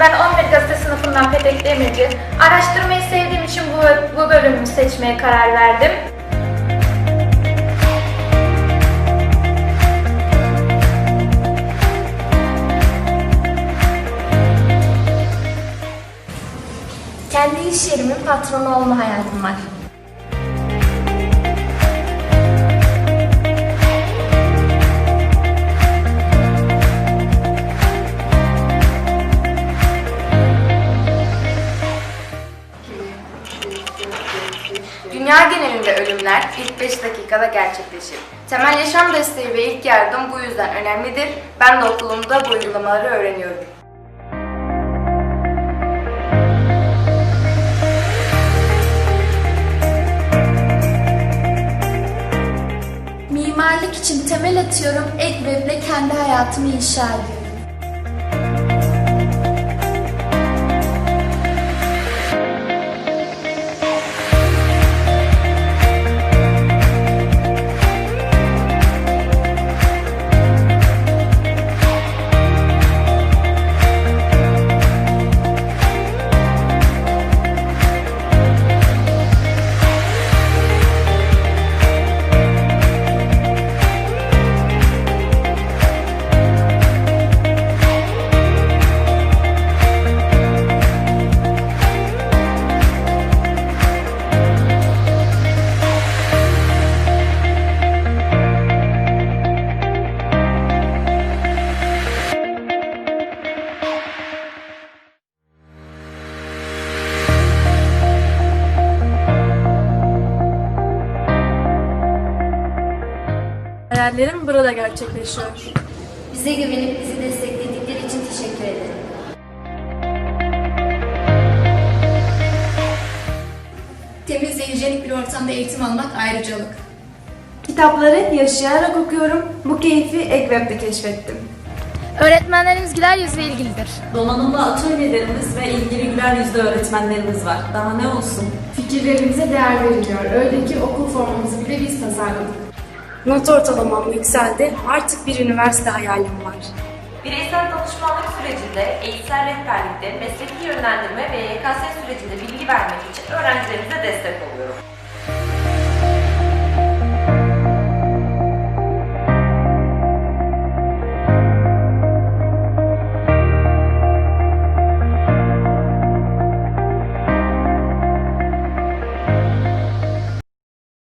ben 11 gazete sınıfından Petek Demirci. Araştırmayı sevdiğim için bu, bu bölümü seçmeye karar verdim. Kendi iş yerimin patronu olma hayalim var. Dünya genelinde ölümler ilk 5 dakikada gerçekleşir. Temel yaşam desteği ve ilk yardım bu yüzden önemlidir. Ben de okulumda bu uygulamaları öğreniyorum. Mimarlık için temel atıyorum, Eggweb'le kendi hayatımı inşa ediyorum. Hayallerim burada gerçekleşiyor. Bize güvenip bizi destekledikleri için teşekkür ederim. Temiz ve hijyenik bir ortamda eğitim almak ayrıcalık. Kitapları yaşayarak okuyorum. Bu keyfi Ekweb'de keşfettim. Öğretmenlerimiz güler yüz ve ilgilidir. Donanımlı atölyelerimiz ve ilgili güler yüzlü öğretmenlerimiz var. Daha ne olsun? Fikirlerimize değer veriliyor. Öyle ki okul formamızı bile biz tasarladık. Not ortalamam yükseldi. Artık bir üniversite hayalim var. Bireysel danışmanlık sürecinde, eğitsel rehberlikte, mesleki yönlendirme ve YKS sürecinde bilgi vermek için öğrencilerimize destek oluyorum.